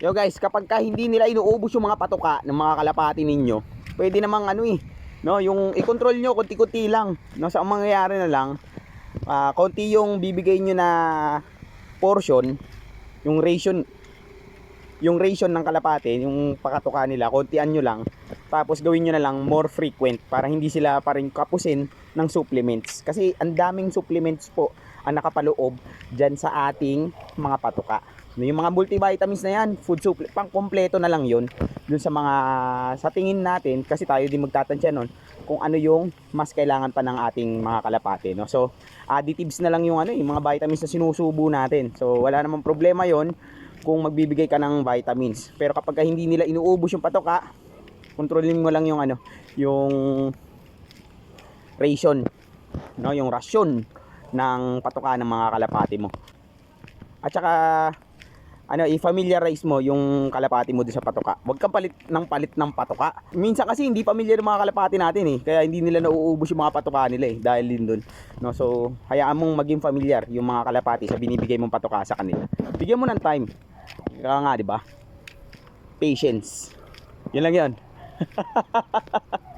Yo guys, kapag ka hindi nila inuubos yung mga patuka ng mga kalapati ninyo, pwede namang ano eh, no, yung i-control nyo kunti-kunti lang. No, sa ang mangyayari na lang, ah, konti yung bibigay nyo na portion, yung ration yung ration ng kalapate, yung pakatuka nila, kontian nyo lang. Tapos gawin nyo na lang more frequent para hindi sila pa rin kapusin ng supplements. Kasi ang daming supplements po ang nakapaloob dyan sa ating mga patuka. Yung mga multivitamins na yan, food supplement, pang kompleto na lang yun. Dun sa mga, sa tingin natin, kasi tayo din magtatansya nun, kung ano yung mas kailangan pa ng ating mga kalapate. No? So, additives na lang yung, ano, yung mga vitamins na sinusubo natin. So, wala namang problema yon kung magbibigay ka ng vitamins. Pero kapag ka hindi nila inuubos yung patoka, kontrolin mo lang yung ano, yung ration, no, yung rasyon ng patoka ng mga kalapati mo. At saka ano, i-familiarize mo yung kalapati mo doon sa patoka. Huwag kang palit ng palit ng patoka. Minsan kasi hindi familiar yung mga kalapati natin eh. Kaya hindi nila nauubos yung mga patoka nila eh. Dahil din doon. No, so, hayaan mong maging familiar yung mga kalapati sa binibigay mong patoka sa kanila. Bigyan mo ng time. Kaya nga, di ba? Patience. Yun lang yun.